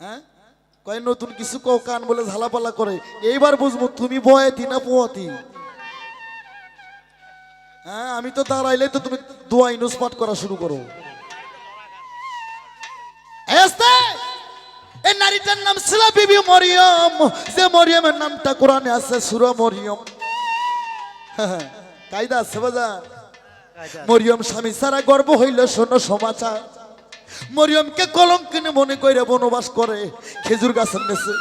হ্যাঁ? কয় নতুন কিছু কও কান বলে ঝালাপালা করে। এইবার বুঝব তুমি বয়াতি না পোয়াতি? হ্যাঁ আমি তো দাঁড়াইলে তো তুমি দোয়া ইনুস পাঠ করা শুরু করো। এই নারীটার নাম ছিল বিবি মরিয়ম। যে মরিয়মের নামটা কোরআনে আছে সুরা মরিয়ম। হ্যাঁ, কায়দা আছে বাজার। মরিয়ম স্বামী সারা গর্ব হইল শোনো সমাচার। মরিয়মকে কলঙ্কিনী মনে কইরে বনবাস করে, খেজুর গাছের নেছে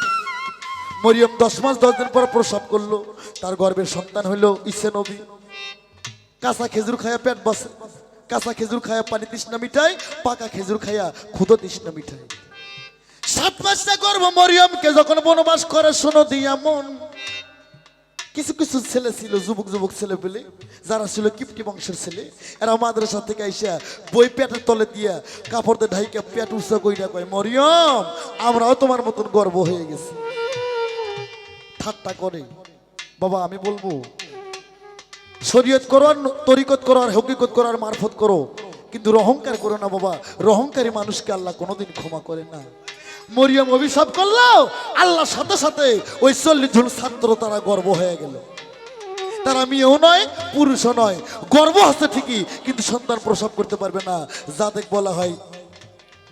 মরিয়ম দশ মাস, দশ দিন পর প্রসব করল। তার গর্ভের সন্তান হইল ইসে নবী। কাঁচা খেজুর খায়া পেট বসে কাঁচা খেজুর খায়া পানি তৃষ্ণা মিঠাই পাকা খেজুর খায়া ক্ষুদো তৃষ্ণা মিঠাই সাত মাসটা গর্ভ মরিয়মকে যখন বনবাস করে, শোনো দিয়া মন। কিছু কিছু ছেলে ছিল, যুবক যুবক ছেলে পেলে যারা ছিল কিপটি বংশের ছেলে, এরা মাদ্রাসা থেকে আইসা বই পেটের তলে দিয়া কাপড় দিয়ে ঢাইকে পেট উৎসা কইরা কয়, মরিয়ম, আমরাও তোমার মতন গর্ব হয়ে গেছি। ঠাট্টা করে। বাবা, আমি বলব, শরীয়ত করো আর তরিকত করো আর হকিকত করো আর মারফত করো, কিন্তু রহংকার করো না বাবা। রহংকারী মানুষকে আল্লাহ কোনোদিন ক্ষমা করে না। মরিয়ম অভিশাপ করল আল্লাহ সাথে সাথে ওই চল্লিশ জন ছাত্র তারা গর্ব হয়ে গেল। তারা মেয়েও নয়, পুরুষও নয়, গর্ব হচ্ছে ঠিকই, কিন্তু সন্তান প্রসব করতে পারবে না। যাদের বলা হয়,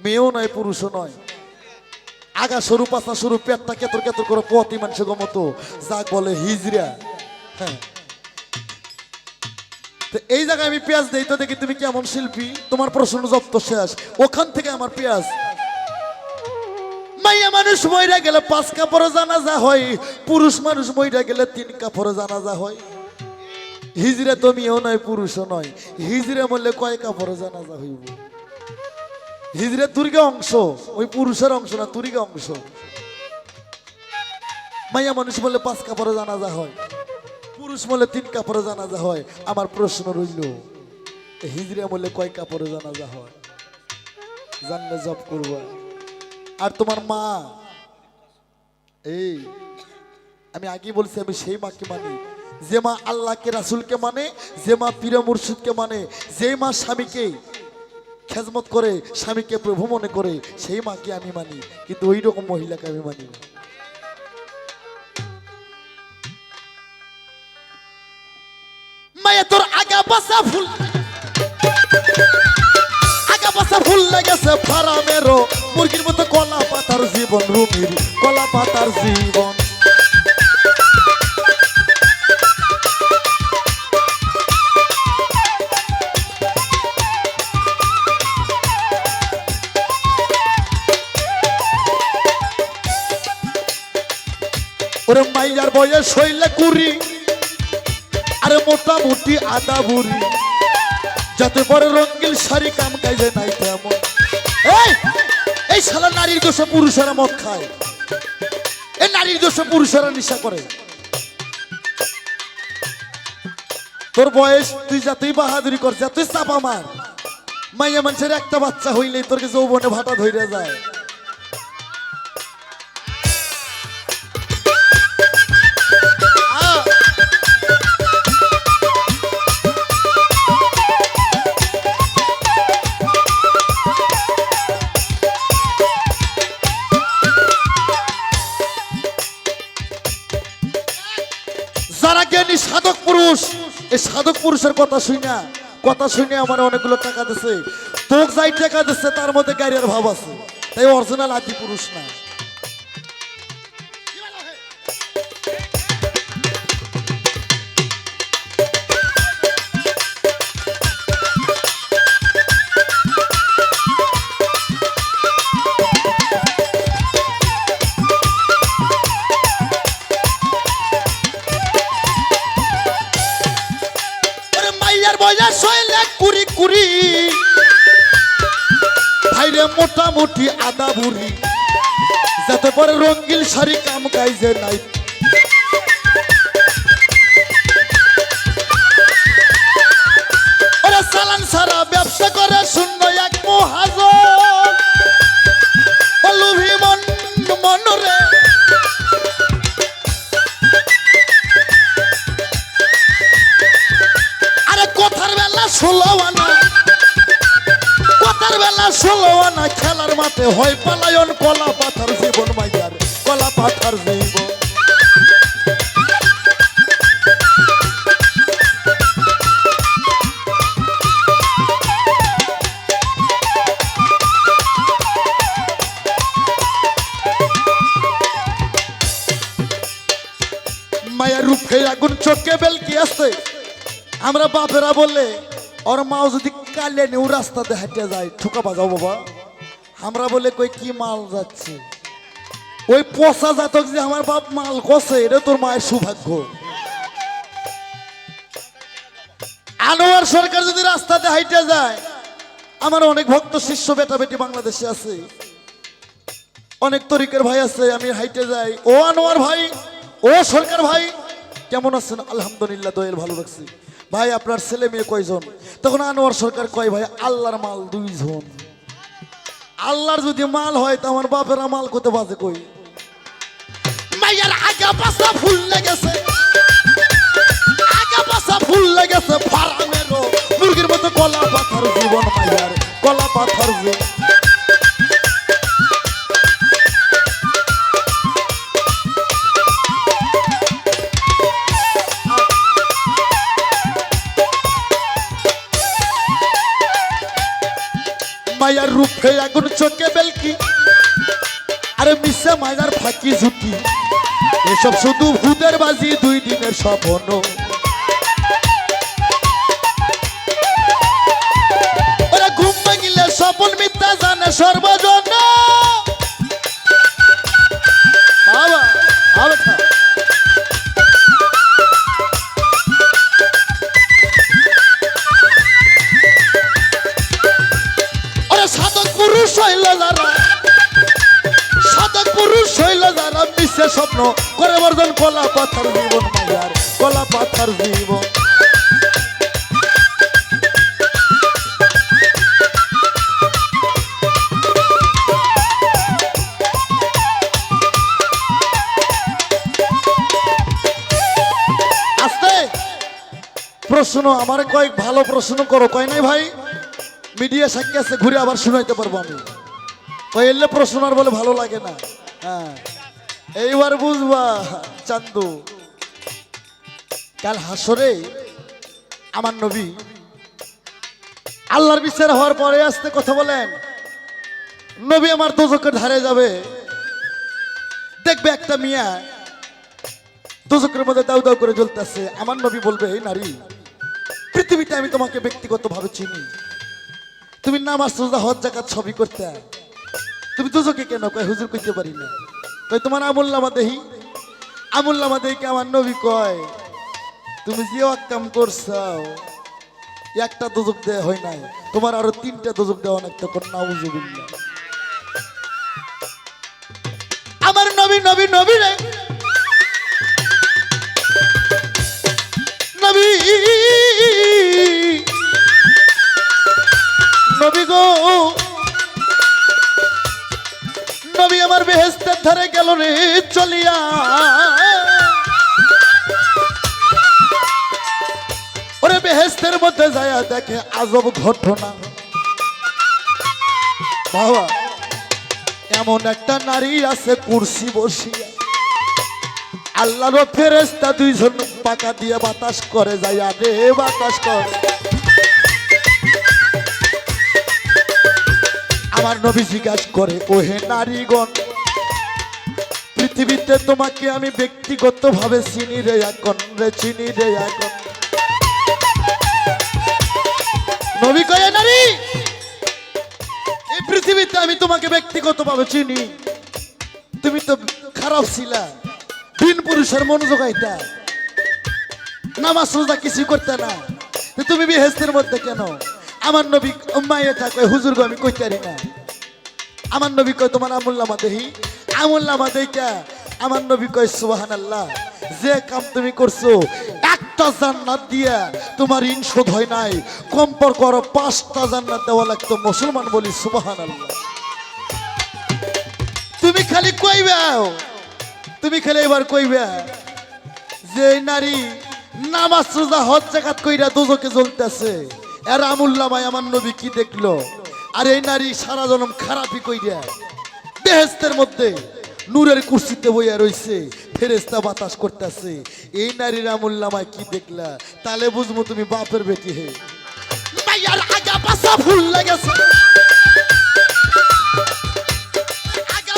মেয়েও নয়, পুরুষও নয়। আগা সরু পাশা সরু, পেটটা কেতর কেতর করে পতি মানুষের মতো। যাক বলে হিজরা হ্যাঁ। এই জায়গায় আমি পেঁয়াজ দিই, তো দেখি তুমি কেমন শিল্পী? তোমার প্রশ্ন জব্দ শেষ। ওখান থেকে আমার পেঁয়াজ। মাইয়া মানুষ মইরা গেলে পাঁচ কাপড়ে জানাজা হয়, পুরুষ মানুষ মইরা গেলে তিন কাপড়ে জানাজা হয়। হিজরা তো মেয়েও নয়, পুরুষও নয় হিজরা মরলে কয় কাপড়ে জানাজা হইব? হিজরা তুরিগা অংশ, ওই পুরুষের অংশ না তুরিগা অংশ। মাইয়া মানুষ বললে পাঁচ কাপড়ে জানাজা হয়, পুরুষ বলে তিন কাপড়ে জানাজা হয়। আমার প্রশ্ন রইল, হিজড়া বলে কয় কাপড়ে জানাজা হয়? জানলে জব করব। আর তোমার মা? এই, আমি আগে বলছি, আমি সেই মাকে মানি। যে মা আল্লাহকে, রাসুলকে মানে যে মা পীর মুর্শিদকে মানে যে মা স্বামীকে খেজমত করে, স্বামীকে প্রভু মনে করে, সেই মাকে আমি মানি। কিন্তু ওই রকম মহিলাকে আমি মানি তোর আগা বাসা ফুল। আগা বাসা ফুল লেগেছে ফারামেরও। মুরগির মতো কলা জীবন রুমির কলা পাতার জীবন। ওরে মাইয়ার বয়স হইলে কুড়ি, আরে মোটামুটি আদা বুড়ি। যাতে বড় রঙ্গিল শাড়ি কাম কাজে নাই নারীর দোষে পুরুষেরা মদ খায়। এ নারীর দোষে পুরুষেরা নেশা করে। তোর বয়স, তুই যাতেই বাহাদুরি কর যা তুই চাপা মার, মাইয়া মানুষের একটা বাচ্চা হইলে তোর যৌবনে ভাটা ধরে যায়। কথা শুনে কথা শুনে আমার অনেকগুলো টাকা দিছে। তোক যাই টাকা দিচ্ছে তার মধ্যে গাড়ির ভাব আছে। তাই অরিজিনাল আদি পুরুষ না। আদা বুড়ি। যাতে পরে রঙ্গিল শাড়ি কাম কাইজে নাই। ওরে সালান সারা আরে কথার বেলা ষোলো আনা বেলা ষোলো আনা খেলার মাঠে হয় পালায়ন কলা পাথার জীবন মাইয়ার, কলা পাথার জীবন। মায়ের রূপে আগুন চোখে বেলকি আছে। আমরা বাপেরা বললে ওর মাও যদি কালে নিউ রাস্তাতে হেঁটে যায় ঠুকা বাজাও বাবা আমরা বলে কই কি মাল যাচ্ছে ওই পচা জাতক যে আমার বাপ মাল কষে এটা তোর মায়ের সৌভাগ্য আনোয়ার সরকার যদি রাস্তাতে হাইটে যায় আমার অনেক ভক্ত শিষ্য বেটা বেটি বাংলাদেশে আছে অনেক তরিকের ভাই আছে আমি হাইটে যাই ও আনোয়ার ভাই ও সরকার ভাই কেমন আছেন আলহামদুলিল্লাহ দোয়েল ভালো রাখছি ভাই, আপনার ছেলে মেয়ে কয়জন? তখন আনোয়ার সরকার কয়, ভাই, আল্লাহর মাল দুইজন। আল্লাহর যদি মাল হয়, তো আমার বাপেরা মাল করতে বাজে কই? মাইয়ার আগা পাশা ফুল লেগেছে। আগা পাশা ফুল লেগেছে ফারামেরও। মুরগির মতো কলা পাথর জীবন, মাইয়ার কলা পাথর জীবন। রূপে আগুন চোখে বেলকি। আরে মিশে মায়ার ফাঁকি ঝুঁকি। এসব শুধু ভূতের বাজি, দুই দিনের স্বপ্ন। প্রশ্ন আমার কয়েক ভালো প্রশ্ন করো। কয় নাই ভাই? মিডিয়া সাক্ষী আছে, ঘুরে আবার শুনাইতে পারব আমি। কই এলে প্রশ্ন আর বলে ভালো লাগে না। হ্যাঁ। এইবার বুঝবা, চান্দু। কাল হাসরে আমার নবী আল্লাহর বিচার হওয়ার পরে আসতে কথা বলেন। নবী আমার দোজকের ধারে যাবে। দেখবে একটা মিয়া দোজকের মধ্যে দাউ দাউ করে জ্বলতেছে। আমার নবী বলবে, এই নারী পৃথিবীতে আমি তোমাকে ব্যক্তিগতভাবে চিনি। তুমি নামাজ, রোজা, হজ জাকাত সবই করতে। তুমি দুজকে কেন কয়? হুজুর কইতে পারি না। কই তোমার আমুল্লামা দেহি? আমুল্লামা দেহিকে আমার নবী কয়, তুমি যে কাম করছাও, একটা দুজক দেওয়া হয় নাই। তোমার আরও তিনটা দুজক দেওয়া অনেক তখন নাউজুবিল্লাহ। আমার নবী নবী নবী রে আমার বেহেস্তের ধারে গেল রে, চলিয়া। ওরে বেহেস্তের মধ্যে যায় দেখে আজব ঘটনা। বাবা, এমন একটা নারী আছে কুর্সি বসিয়া। আল্লাহর ফেরেস্তা দুইজন পাকা দিয়ে বাতাস করে যায় রে বাতাস করে। আমার নবী জিজ্ঞাসা করে, ওহে নারীগণ পৃথিবীতে তোমাকে আমি ব্যক্তিগতভাবে চিনি রে এখন রে, চিনি রে এখন। নবী কয়ে নারী এই পৃথিবীতে আমি তোমাকে ব্যক্তিগতভাবে চিনি। তুমি তো খারাপ ছিলা। দিন পুরুষের মন জোগাইতা নামাজ রোজা কিছু করতে না। তুমি বিহেস্তের মধ্যে কেন? আমার নবী মায়ে থাকে হুজুর আমি কইতে পারি না। আমার নবী কয়, তোমার আমুল্লামা দেহি আমুল্লামা দেইকা আমার নবী কয় সুবাহান আল্লাহ যে কাম তুমি করছ, একটা জান্নাত দিয়া তোমার ঋণ শোধ হয় নাই। কম্পর করো, পাঁচটা জান্নাত দেওয়া লাগতো, মুসলমান বলি সুবাহান আল্লাহ তুমি খালি কইবাও তুমি খালি এবার কইবে, যে নারী নামাজ রোজা হজ জাকাত কইরা দোজকে জ্বলতেছে। এর আমুল্লামায় আমার নবী কি দেখল? আর এই নারী সারা জনম খারাপই কই দেয় বেহেস্তের মধ্যে নূরের কুর্সিতে বইয়া রইছে ফেরেস্তা বাতাস করতেছে। এই নারীর আমুল্লামায় কি দেখলা? তাহলে বুঝব তুমি বাপের বেটি হে। মাইয়ার ভুল লেগেছে। আগা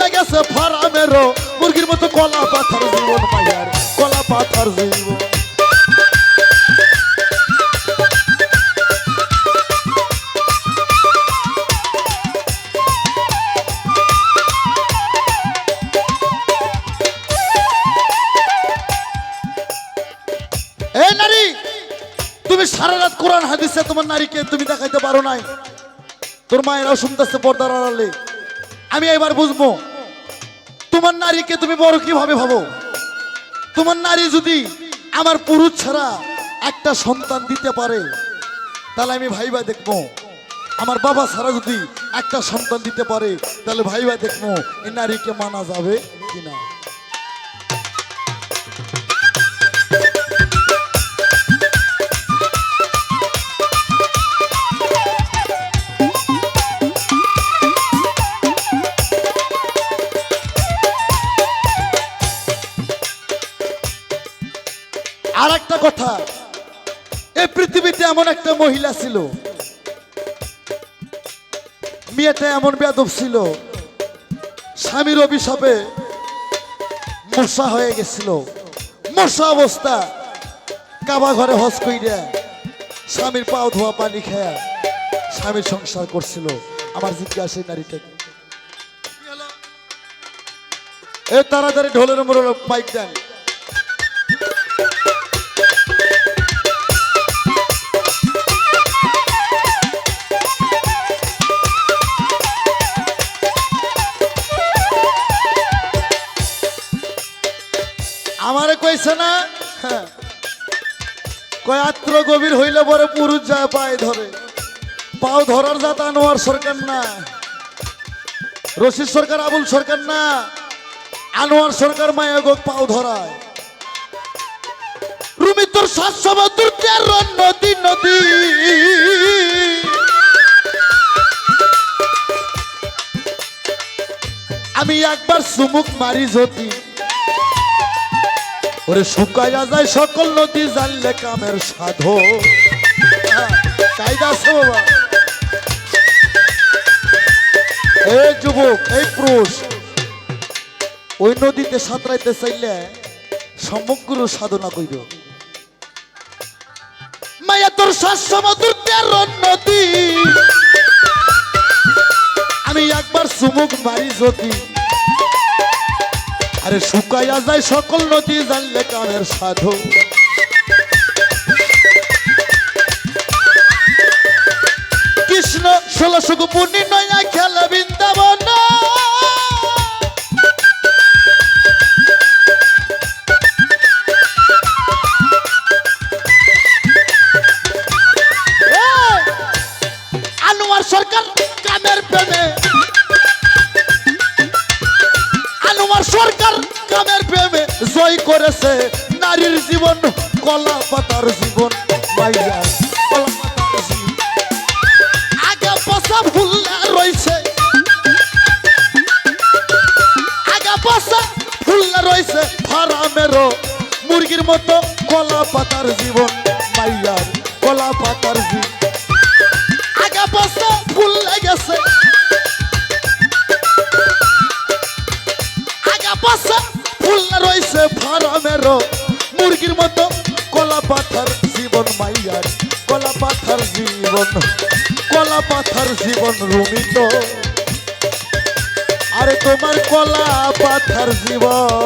লেগেছে ফারামেরও। মুরগির মতো কলা পাথার জীবন মাইয়ার, কলা পাথার জীবন। কোরআন হাদিসে তোমার নারীকে তুমি দেখাইতে পারো নাই। তোর মায়েরাও শুনতেছে পর্দার আড়ালে। আমি এবার বুঝব, তোমার নারীকে তুমি বড় কীভাবে ভাবো? তোমার নারী যদি আমার পুরুষ ছাড়া একটা সন্তান দিতে পারে, তাহলে আমি ভাইবা দেখব, আমার বাবা ছাড়া যদি একটা সন্তান দিতে পারে, তাহলে ভাইবা দেখব এই নারীকে মানা যাবে কিনা। কথা। এই পৃথিবীতে এমন একটা মহিলা ছিল। মেয়েটা এমন বেদব ছিল। স্বামীর অভিশাপে মশা হয়ে গেছিল। মশা অবস্থা। কাবা ঘরে হজ কইরা স্বামীর পাও ধোয়া পানি খায়া স্বামীর সংসার করছিল। আমার জিজ্ঞাসা নারীটাকে। এ তাড়াতাড়ি ঢোলের মোড় মাইক দেন। কইছে না? হ্যাঁ। কয় আত্র গভীর হইলে পরে পুরুষ যায় পায়ে ধরে। পাও ধরার জাত আনোয়ার সরকার না। রশিদ সরকার, আবুল সরকার না। আনোয়ার সরকার মায়া গো পাও ধরায়। রুমি তোর সমুদ্র নদী নদী। আমি একবার সুমুখ মারি যদি। ওরে শুকাইয়া যায় সকল নদী জানলে কামের সাধো। কায়দা আছে বাবা। এই যুবক এই পুরুষ, ওই নদীতে সাঁতরাইতে চাইলে সমগ্র সাধনা কইর মায়া তোর শ্বাস সমুদ্র নদী। আমি একবার সুমুখ মারি যদি। আরে শুকাইয়া যায় সকল নদী জানলে কানের সাধু। কৃষ্ণ ষোলশ গুপুনি নয়া খেলা বৃন্দাবন। আনোয়ার সরকার কামের প্রেমে জয় করেছে। নারীর জীবন, কলা পাতার জীবন আগে পচা ভুল রয়েছে। আগে পচা ভুল রয়েছে ফারামেরও মুরগির মতো কলা পাতার জীবন মাইয়ার কলা পাতার জীবন। মুরগির মতো কলা পাথর জীবন মাইয়ার, কলা পাথর জীবন, কলা পাথর জীবন রুমিত। আরে তোমার কলা পাথর জীবন।